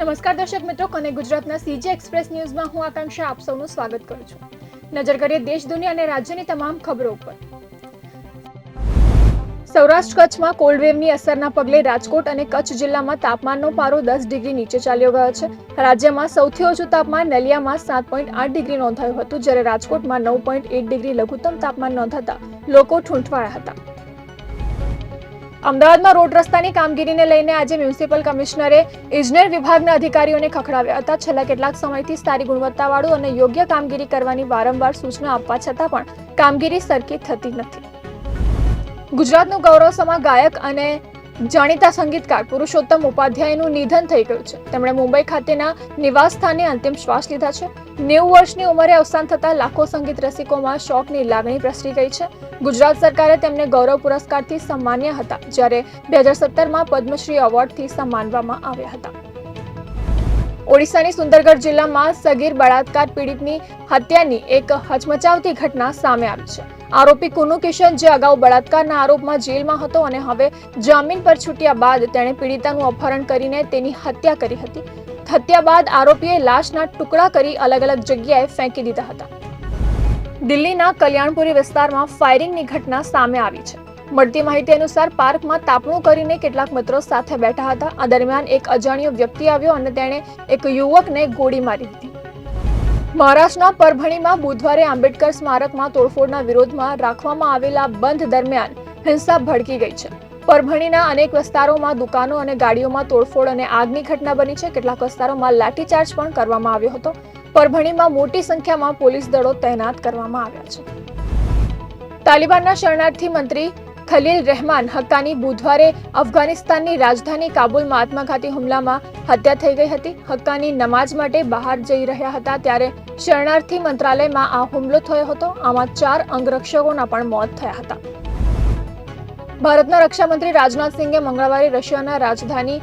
નમસ્કાર દર્શક મિત્રો અને ગુજરાતના સીજી એક્સપ્રેસ ન્યૂઝમાં હું આકાંક્ષા આપ સૌનું સ્વાગત કરું છું. નજર કરીએ દેશ, દુનિયા અને રાજ્યની તમામ ખબરો ઉપર. સૌરાષ્ટ્ર કચ્છમાં કોલ્ડ વેવની અસરના પગલે રાજકોટ અને કચ્છ જિલ્લામાં તાપમાનનો પારો દસ ડિગ્રી નીચે ચાલ્યો ગયો છે. રાજ્યમાં સૌથી ઓછું તાપમાન નલિયામાં સાત પોઈન્ટ આઠ ડિગ્રી નોંધાયું હતું, જ્યારે રાજકોટમાં નવ પોઈન્ટ એક ડિગ્રી લઘુત્તમ તાપમાન નોંધાતા લોકો ઠૂંઠવાયા હતા. અમદાવાદમાં રોડ રસ્તાની કામગીરીને લઈને આજે મ્યુનિસિપલ કમિશનરે ઇજનેર વિભાગના અધિકારીઓને ખખડાવ્યા હતા. છેલ્લા કેટલાક સમયથી સારી ગુણવત્તાવાળું અને યોગ્ય કામગીરી કરવાની વારંવાર સૂચના આપવા છતાં પણ કામગીરી સરખી થતી નથી. ગુજરાતનું ગૌરવસમા ગાયક અને જાણીતા સંગીતકાર પુરુષોત્તમ ઉપાધ્યાયનું નિધન થઈ ગયું છે. તેમણે મુંબઈ ખાતેના નિવાસ સ્થાને અંતિમ શ્વાસ લીધા છે. નેવું વર્ષની ઉંમરે અવસાન થતા લાખો સંગીત રસિકોમાં શોકની લાગણી પ્રસરી ગઈ છે. ગુજરાત સરકારે તેમને ગૌરવ પુરસ્કારથી સન્માન્યા હતા, જ્યારે બે હજાર સત્તરમાં પદ્મશ્રી એવોર્ડથી સન્માનવામાં આવ્યા હતા. ઓડિશાની સુંદરગઢ જિલ્લામાં સગીર બળાત્કાર પીડિતની હત્યાની એક હચમચાવતી ઘટના સામે આવી છે. આરોપી કુનુ કિશન, જે અગાઉ બળાત્કારના આરોપમાં જેલમાં હતો અને હવે જામીન પર છૂટ્યા બાદ તેણે પીડિતાનું અપહરણ કરીને તેની હત્યા કરી હતી. હત્યા બાદ આરોપીએ લાશના ટુકડા કરી અલગ અલગ જગ્યાએ ફેંકી દીધા હતા. દિલ્હીના કલ્યાણપુરી વિસ્તારમાં ફાયરિંગની ઘટના સામે આવી છે. મળતી માહિતી અનુસાર પાર્કમાં તાપણું કરીને કેટલાક મિત્રો સાથે બેઠા હતા. આ દરમિયાન એક અજાણ્યો વ્યક્તિ આવ્યો અને તેણે એક યુવકને ગોળી મારી દીધી. મહારાષ્ટ્રના પરભણીમાં બુધવારે આંબેડકર સ્મારકમાં તોડફોડના વિરોધમાં રાખવામાં આવેલા બંધ દરમિયાન હિંસા ભડકી ગઈ છે. પરભણીના અનેક વિસ્તારોમાં દુકાનો અને ગાડીઓમાં તોડફોડ અને આગની ઘટના બની છે. કેટલાક વિસ્તારોમાં લાઠીચાર્જ પણ કરવામાં આવ્યો હતો. પરભણીમાં મોટી સંખ્યામાં પોલીસ દળો તૈનાત કરવામાં આવ્યા છે. તાલિબાનના શરણાર્થી મંત્રી ખલીલ રહેમાન હક્કાની બુધવારે અફઘાનિસ્તાનની રાજધાની કાબુલમાં આત્મઘાતી હુમલામાં હત્યા થઈ ગઈ હતી. હક્કાની નમાઝ માટે બહાર જઈ રહ્યા હતા ત્યારે શરણાર્થી મંત્રાલયમાં આ હુમલો થયો હતો. આમાં ચાર અંગરક્ષકોના પણ મોત થયા હતા. ભારતના રક્ષામંત્રી રાજનાથ સિંહે મંગળવારે રશિયાના રાજધાની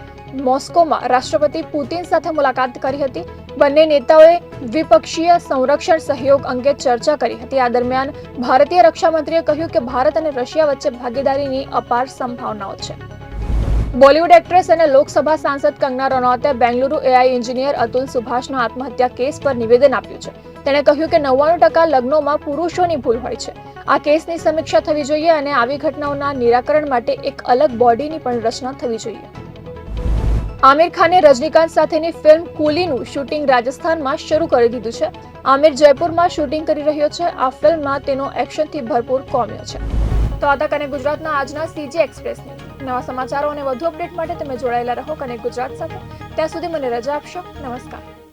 મોસ્કોમાં રાષ્ટ્રપતિ પુતિન સાથે મુલાકાત કરી હતી. બંને નેતાઓએ દ્વિપક્ષીય સંરક્ષણ સહયોગ અંગે ચર્ચા કરી હતી. આ દરમિયાન ભારતીય રક્ષામંત્રીએ કહ્યું કે ભારત અને રશિયા વચ્ચે ભાગીદારીની અપાર સંભાવનાઓ છે. બોલિવૂડ એક્ટ્રેસ અને લોકસભા સાંસદ કંગના રનૌતે બેંગલુરુ એઆઈ એન્જિનિયર અતુલ સુભાષના આત્મહત્યા કેસ પર નિવેદન આપ્યું છે. તેણે કહ્યું કે નવ્વાણું ટકા લગ્નોમાં પુરુષોની ભૂલ હોય છે. આ કેસની સમીક્ષા થવી જોઈએ અને આવી ઘટનાઓના નિરાકરણ માટે એક અલગ બોડીની પણ રચના થવી જોઈએ. આમિર ખાને રજનીકાંત સાથેની ફિલ્મ કુલીનું શૂટિંગ રાજસ્થાનમાં શરૂ કરી દીધું છે. આમિર જયપુરમાં શૂટિંગ કરી રહ્યો છે. આ ફિલ્મમાં તેનો એક્શનથી ભરપૂર કોમ્યો છે. તો આ તક અને ગુજરાતના આજના સીજી એક્સપ્રેસની નવા સમાચારો અને વધુ અપડેટ માટે તમે જોડાયેલા રહો કને ગુજરાત સાથે. ત્યાં સુધી મને રજા આપશો. નમસ્કાર.